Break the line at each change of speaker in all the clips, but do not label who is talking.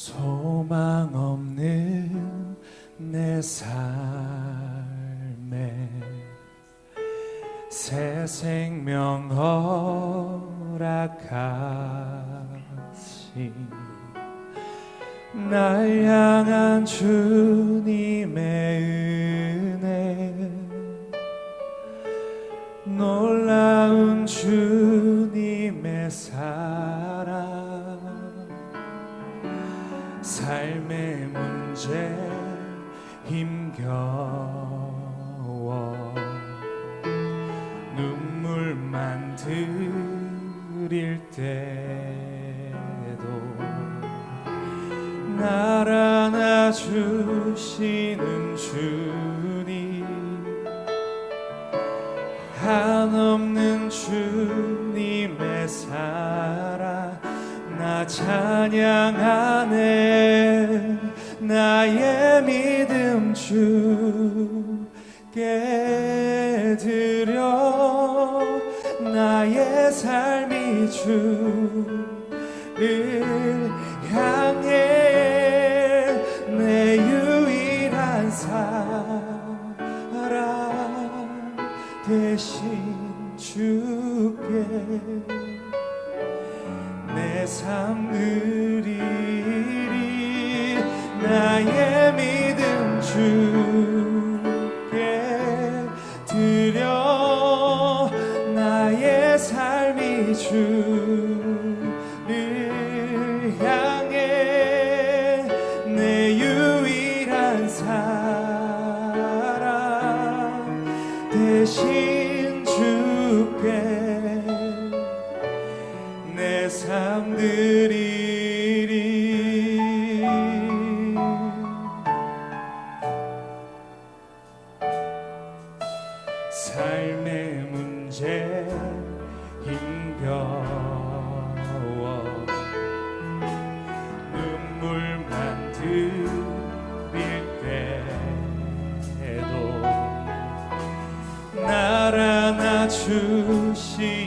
소망 없는 내 삶에 새 생명 허락하시 날 향한 주님의 은혜. 놀라운 주님의 사랑 삶의 문제 힘겨워. 눈물만 들일 때도 날 안아주시는 주님 한없는 주님의 사랑 나 찬양하네. 나의 믿음 주께 드려. 나의 삶이 주를 향해 내 유일한 사랑 대신 주께 내삶 드리리 나의 믿음 주께 드려 나의 삶이 주를 향해 내 유일한 사랑 대신 삶 드리리. 삶의 문제 힘겨워. 눈물만 들일 때도 날 안아주시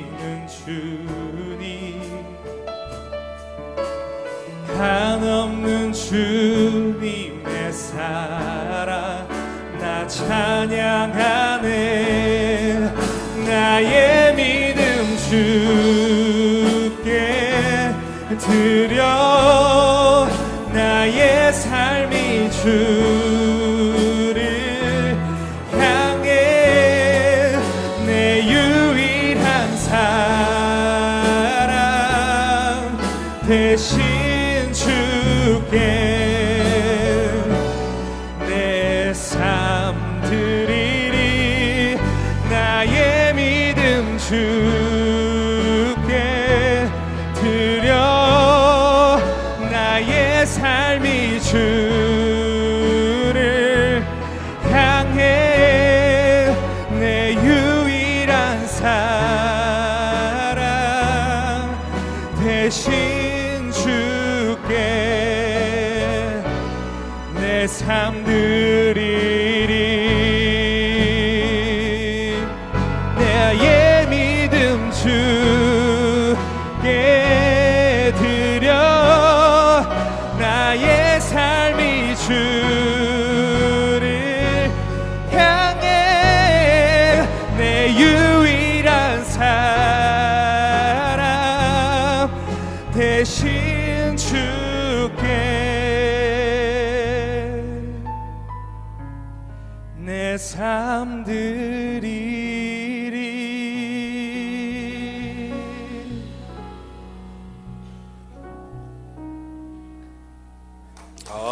한없는 주님의 사랑 나 찬양하네. 나의 믿음 주께 드려. 나의 삶이 주를 향해 내 유일한 사랑 대신 대신 주께 내삶드 드리리